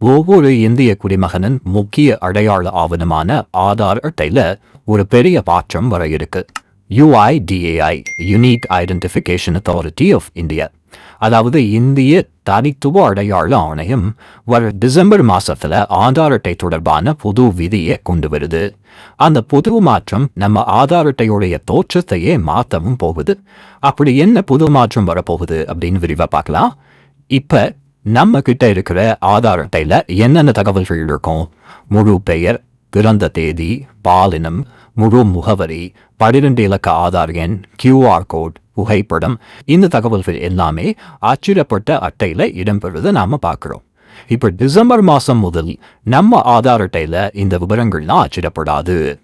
ஒவ்வொரு இந்திய குடிமகனின் முக்கிய அடையாள ஆவணமான ஆதார் அட்டையில ஒரு பெரிய மாற்றம் வர இருக்கு. UIDAI unique identification authority of India அதாவது இந்திய தனித்துவ அடையாள ஆணையம் வர டிசம்பர் மாசத்துல ஆதார் அட்டை தொடர்பான புது விதியை கொண்டு வருது. அந்த புது மாற்றம் நம்ம ஆதார் அட்டையுடைய தோற்றத்தையே மாற்றவும் போகுது. அப்படி என்ன புது மாற்றம் வரப்போகுது அப்படின்னு விரிவா பார்க்கலாம். இப்ப நம்ம கிட்ட இருக்கிற ஆதார் என்னென்ன தகவல்கள் இருக்கும்? முழு பெயர் பிறந்த தேதி பாலினம் முழு முகவரி பனிரெண்டு இலக்க ஆதார் எண் கியூஆர் கோட் புகைப்படம் இந்த தகவல்கள் எல்லாமே அச்சிடப்பட்ட அட்டையில் இடம்பெறுவதை நாம் பார்க்குறோம். இப்போ டிசம்பர் மாதம் முதல் நம்ம ஆதார் அட்டையில் இந்த விவரங்கள்லாம் அச்சிடப்படாது.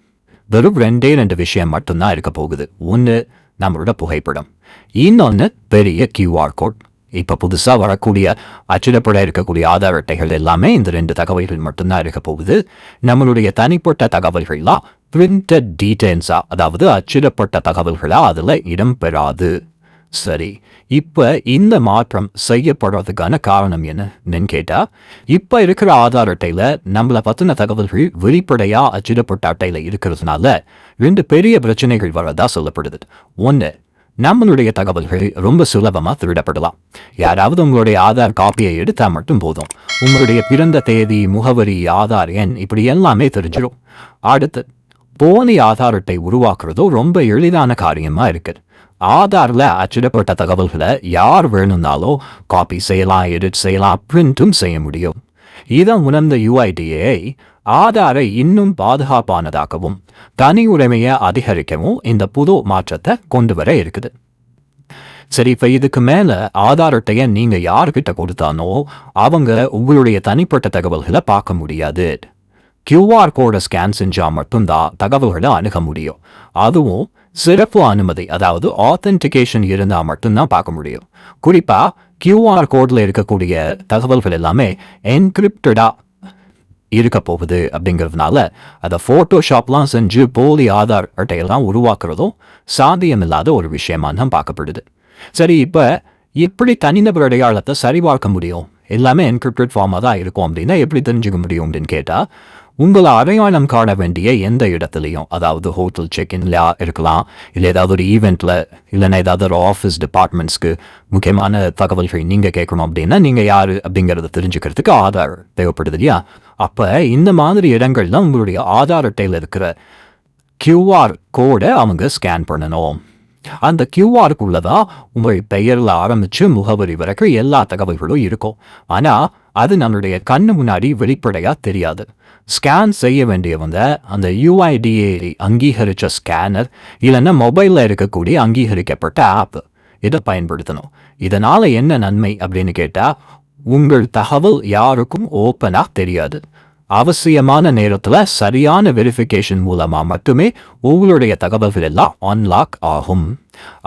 வெறும் ரெண்டே ரெண்டு விஷயம் மட்டும்தான் இருக்க போகுது. ஒன்று நம்மளோட புகைப்படம். இன்னொன்று பெரிய கியூஆர் கோட் இப்போ புதுசாக வரக்கூடிய அச்சிடப்பட இருக்கக்கூடிய ஆதார் அட்டைகள் எல்லாமே இந்த ரெண்டு தகவல்கள் மட்டும்தான் இருக்க போகுது. நம்மளுடைய தனிப்பட்ட தகவல்கள்லாம் பிரிண்டட் டீடைல்ஸாக அதாவது அச்சிடப்பட்ட தகவல்களா? அதில் இடம்பெறாது சரி இப்போ இந்த மாற்றம் செய்யப்படுறதுக்கான காரணம் என்னன்னு கேட்டால் இப்போ இருக்கிற ஆதார் அட்டையில நம்மளை பற்றின தகவல்கள் வெளிப்படையா அச்சிடப்பட்ட அட்டையில இருக்கிறதுனால ரெண்டு பெரிய பிரச்சனைகள் வரதா சொல்லப்படுது. ஒன்று நம்மளுடைய தகவல்கள் ரொம்ப சுலபமா திருடப்படலாம். யாராவது உங்களுடைய ஆதார் காப்பியை எடுத்தால் மட்டும் போதும். உங்களுடைய பிறந்த தேதி முகவரி ஆதார் எண் இப்படி எல்லாமே தெரிஞ்சிடும். அடுத்து போலி ஆதார் அட்டை உருவாக்குறதும் ரொம்ப எளிதான காரியமாக இருக்குது ஆதாரில் அச்சிடப்பட்ட தகவல்களை யார் வேணும்னாலோ காப்பி செய்யலாம் எடிட் செய்யலாம் பிரிண்ட்டும் செய்ய முடியும். இதை உணர்ந்த யுஐடிஏ ஆதாரை இன்னும் பாதுகாப்பானதாகவும் தனி உரிமையை அதிகரிக்கவும் இந்த புது மாற்றத்தை கொண்டு வர இருக்குது. சரி இப்போ இதுக்கு மேலே ஆதார் அட்டையை நீங்கள் யார்கிட்ட கொடுத்தானோ அவங்க உங்களுடைய தனிப்பட்ட தகவல்களை பார்க்க முடியாது. கியூஆர் கோடை ஸ்கேன் செஞ்சால் மட்டும்தான் தகவல்களை அணுக முடியும். அதுவும் சிறப்பு அனுமதி அதாவது ஆத்தென்டிகேஷன் இருந்தால் மட்டும்தான் பார்க்க முடியும். குறிப்பாக கியூஆர் கோடில் இருக்கக்கூடிய தகவல்கள் எல்லாமே என்கிரிப்டடாக இருக்க போகுது அப்படிங்கிறதுனால அதை ஃபோட்டோஷாப்லாம் செஞ்சு போலி ஆதார் அட்டையெல்லாம் உருவாக்குறதும் சாத்தியமில்லாத ஒரு விஷயமா தான் பார்க்கப்படுது. சரி இப்போ எப்படி தனிநபர் அடையாளத்தை சரிபார்க்க முடியும்? எல்லாமே என்கிரிப்டட் ஃபார்மாக தான் இருக்கும் அப்படின்னா எப்படி தெரிஞ்சுக்க முடியும் அப்படின்னு கேட்டால் உங்களை அடையாளம் காண வேண்டிய எந்த இடத்துலையும் அதாவது ஹோட்டல் செக்இன்லையா இருக்கலாம் இல்லை ஏதாவது ஒரு ஈவெண்ட்டில் இல்லைன்னா ஏதாவது ஒரு ஆஃபீஸ் டிபார்ட்மெண்ட்ஸ்க்கு முக்கியமான தகவல்கள் நீங்கள் கேட்கணும் அப்படின்னா நீங்கள் யார் அப்படிங்கிறத தெரிஞ்சுக்கிறதுக்கு ஆதார் தேவைப்படுது இல்லையா? அப்போ இந்த மாதிரி இடங்கள்ல உங்களுடைய ஆதார் அட்டையில் இருக்கிற கியூஆர் கோடை அவங்க ஸ்கேன் பண்ணணும். அந்த கியூஆருக்குள்ள தான் உங்கள் பெயரில் ஆரம்பித்து முகவரி வரைக்கும் எல்லா தகவல்களும் இருக்கும். ஆனால் அது நம்மளுடைய கண்ணு முன்னாடி வெளிப்படையாக தெரியாது. ஸ்கேன் செய்ய வேண்டியவங்க அந்த யூஐடிஏ அங்கீகரித்த ஸ்கேனர் இல்லைன்னா மொபைலில் இருக்கக்கூடிய அங்கீகரிக்கப்பட்ட ஆப் இதை பயன்படுத்தணும். இதனால் என்ன நன்மை அப்படின்னு கேட்டால் உங்கள் தகவல் யாருக்கும் ஓப்பனாக தெரியாது. அவசியமான நேரத்தில் சரியான வெரிஃபிகேஷன் மூலமாக மட்டுமே உங்களுடைய தகவல்கள் எல்லாம் அன்லாக் ஆகும்.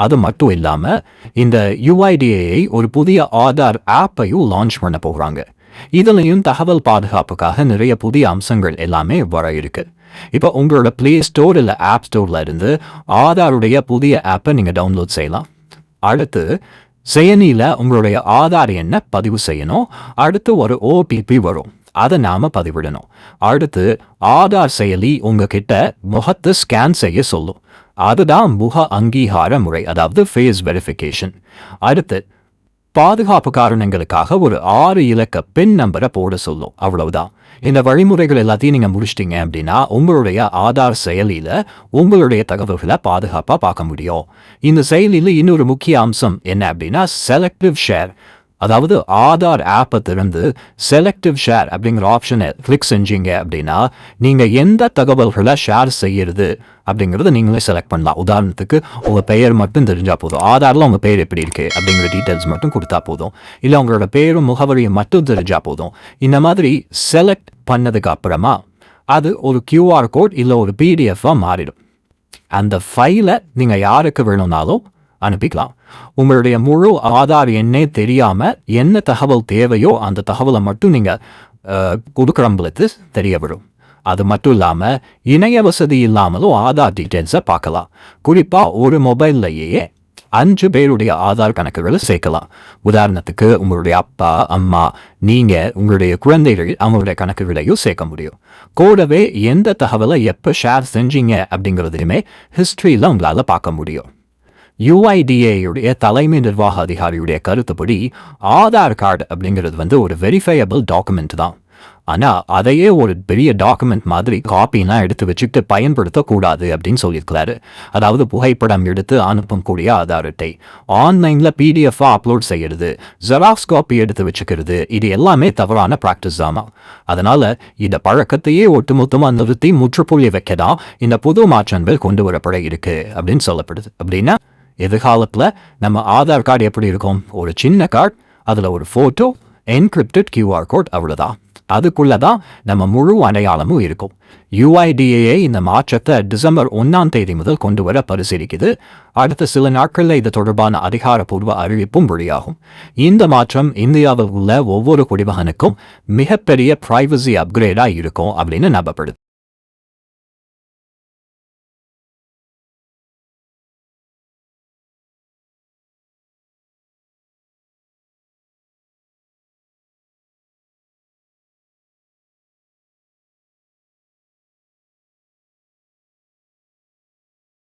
அது மட்டும் இல்லாமல் இந்த யுஐடிஏஐ ஒரு புதிய ஆதார் ஆப்பையும் லான்ச் பண்ண போகிறாங்க இதுலையும் தகவல் பாதுகாப்புக்காக நிறைய புதிய அம்சங்கள் எல்லாமே வர இருக்கு. இப்போ உங்களோட ப்ளே ஸ்டோர் இல்லை ஆப் ஸ்டோரில் இருந்து ஆதாருடைய புதிய ஆப்பை நீங்கள் டவுன்லோட் செய்யலாம். அடுத்து செயனியில் உங்களுடைய ஆதார் எண்ணை பதிவு செய்யணும்? அடுத்து ஒரு ஓடிபி வரும். அதை நாம பதிவிடணும். அடுத்து ஆதார் செயலி உங்ககிட்ட முகத்தை ஸ்கேன் செய்ய சொல்லும். அதுதான் முக அங்கீகார முறை அதாவது ஃபேஸ் வெரிஃபிகேஷன் அடுத்து பாதுகாப்பு காரணங்களுக்காக ஒரு ஆறு இலக்க பின் நம்பரை போட சொல்லும். அவ்வளவுதான். இந்த வழிமுறைகள் எல்லாத்தையும் நீங்கள் முடிச்சிட்டீங்க அப்படின்னா உங்களுடைய ஆதார் செயலியில் உங்களுடைய தகவல்களை பாதுகாப்பாக பார்க்க முடியும். இந்த செயலியில் இன்னொரு முக்கிய அம்சம் என்ன அப்படின்னா செலக்டிவ் ஷேர் அதாவது ஆதார் ஆப்பை திறந்து செலக்டிவ் ஷேர் அப்படிங்கிற ஆப்ஷனை கிளிக் செஞ்சீங்க அப்படின்னா நீங்கள் எந்த தகவல்களை ஷேர் செய்யறது அப்படிங்கிறத நீங்களே செலக்ட் பண்ணலாம். உதாரணத்துக்கு உங்கள் பெயர் மட்டும் தெரிஞ்சால் போதும். ஆதாரில் உங்கள் பெயர் எப்படி இருக்கு அப்படிங்கிற டீட்டெயில்ஸ் மட்டும் கொடுத்தா போதும். இல்லை உங்களோட பேரும் முகவரியும் மட்டும் தெரிஞ்சால் போதும். இந்த மாதிரி செலக்ட் பண்ணதுக்கு அப்புறமா அது ஒரு கியூஆர் கோட் இல்லை ஒரு பிடிஎஃபாக மாறிடும். அந்த ஃபைலை நீங்கள் யாருக்கு வேணும்னாலும் அனுப்பிக்கலாம். உங்களுடைய முழு ஆதார் எண்ணே தெரியாமல் என்ன தகவல் தேவையோ அந்த தகவலை மட்டும் நீங்கள் கொடுக்குறவங்களுக்கு தெரிய வரும் அது மட்டும் இல்லாமல் இணைய வசதி இல்லாமலும் ஆதார் டீட்டெயில்ஸை பார்க்கலாம். குறிப்பாக ஒரு மொபைல்லையே அஞ்சு பேருடைய ஆதார் கணக்குகளை சேர்க்கலாம். உதாரணத்துக்கு உங்களுடைய அப்பா அம்மா நீங்க உங்களுடைய குழந்தைகள் அவங்களுடைய கணக்குகளையும் சேர்க்க முடியும். கூடவே எந்த தகவலை எப்போ ஷேர் செஞ்சீங்க அப்படிங்கிறதையுமே ஹிஸ்ட்ரியில் உங்களால் பார்க்க முடியும். யுஐடிஏயுடைய தலைமை நிர்வாக அதிகாரியுடைய கருத்துப்படி ஆதார் கார்டு அப்படிங்கிறது வந்து ஒரு வெரிஃபையபிள் டாக்குமெண்ட் தான். ஆனால் அதையே ஒரு பெரிய டாக்குமெண்ட் மாதிரி காப்பிலாம் எடுத்து வச்சுக்கிட்டு பயன்படுத்தக்கூடாது அப்படின்னு சொல்லியிருக்கிறாரு. அதாவது புகைப்படம் எடுத்து அனுப்பக்கூடிய ஆதார் அட்டை. ஆன்லைனில் பிடிஎஃபாக அப்லோட் செய்யறது ஜெராக்ஸ் காப்பி எடுத்து வச்சுக்கிறது இது எல்லாமே தவறான ப்ராக்டிஸ் தாமா அதனால் இந்த பழக்கத்தையே ஒட்டுமொத்தமாக நிறுத்தி முற்றுப்புள்ளி வைக்க தான் இந்த புது மாற்றங்கள் கொண்டு வரப்பட இருக்கு அப்படின்னு சொல்லப்படுது. அப்படின்னா எதிர்காலத்தில் நம்ம ஆதார் கார்டு எப்படி இருக்கும்? ஒரு சின்ன கார்டு அதில் ஒரு ஃபோட்டோ என்கிரிப்டட் கியூஆர் கோட் அவ்வளோதான் அதுக்குள்ளே தான் நம்ம முழு அடையாளமும் இருக்கும். யுஐடிஏஏ இந்த மாற்றத்தை டிசம்பர் ஒன்றாம் தேதி முதல் கொண்டு வர பரிசீலிக்குது. அடுத்த சில நாட்களில் இது தொடர்பான அதிகாரப்பூர்வ அறிவிப்பும் வெளியாகும். இந்த மாற்றம் இந்தியாவில் உள்ள ஒவ்வொரு குடிமகனுக்கும் மிகப்பெரிய ப்ரைவசி அப்கிரேடாக இருக்கும் அப்படின்னு நம்பப்படுது.